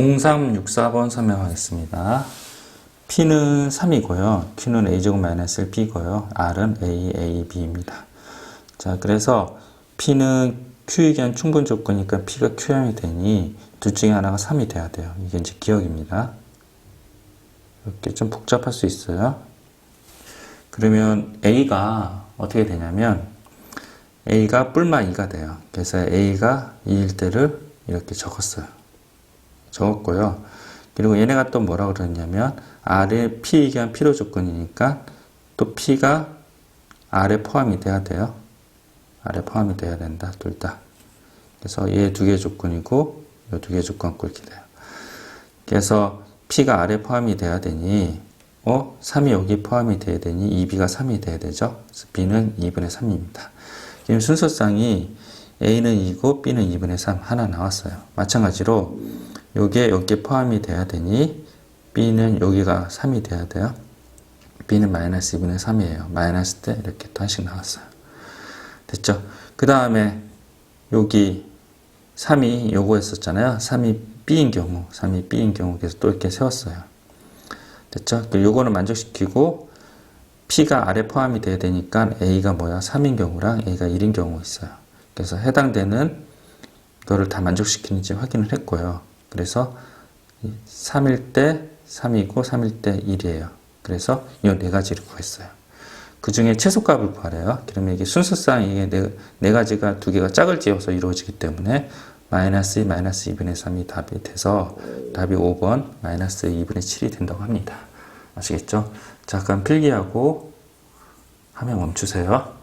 0364번 설명하겠습니다. P는 3이고요. Q는 A제곱 마이너스 1B고요. R은 A, A, B입니다. 자, 그래서 P는 Q에 대한 충분 조건이니까 P가 Q형이 되니 둘 중에 하나가 3이 돼야 돼요. 이게 이제 기억입니다. 이렇게 좀 복잡할 수 있어요. 그러면 A가 어떻게 되냐면 A가 뿔마 2가 돼요. 그래서 A가 2일 때를 이렇게 적었어요. 적었고요. 그리고 얘네가 또 뭐라 그러냐면 R의 P에 대한 필요 조건이니까 또 P가 R에 포함이 돼야 돼요. R에 포함이 돼야 된다. 둘 다. 그래서 얘 두 개 조건이고 요 두 개 조건 꿀게 돼요. 그래서 P가 R에 포함이 돼야 되니 어? 3이 여기 포함이 돼야 되니 2B가 3이 돼야 되죠. 그래서 B는 2분의 3입니다. 지금 순서상이 A는 2고 B는 2분의 3 하나 나왔어요. 마찬가지로 요게 여기에 포함이 돼야 되니 B는 여기가 3이 돼야 돼요. B는 마이너스 2분의 3이에요. 마이너스 때 이렇게 또 한씩 나왔어요. 됐죠? 그 다음에 여기 3이 요거였었잖아요. 3이 B인 경우, 3이 B인 경우 그래서 또 이렇게 세웠어요. 됐죠? 그 요거는 만족시키고 P가 R에 포함이 돼야 되니까 A가 뭐야? 3인 경우랑 A가 1인 경우 있어요. 그래서 해당되는 이거를 다 만족시키는지 확인을 했고요. 그래서 3일 때 3이고 3일 때 1이에요. 그래서 이 네 가지를 구했어요. 그 중에 최소값을 구하래요. 그러면 이게 순서상 이게 네, 네 가지가 두 개가 짝을 지어서 이루어지기 때문에 마이너스 2, 마이너스 2분의 3이 답이 돼서 답이 5번 마이너스 2분의 7이 된다고 합니다. 아시겠죠? 잠깐 필기하고 화면 멈추세요.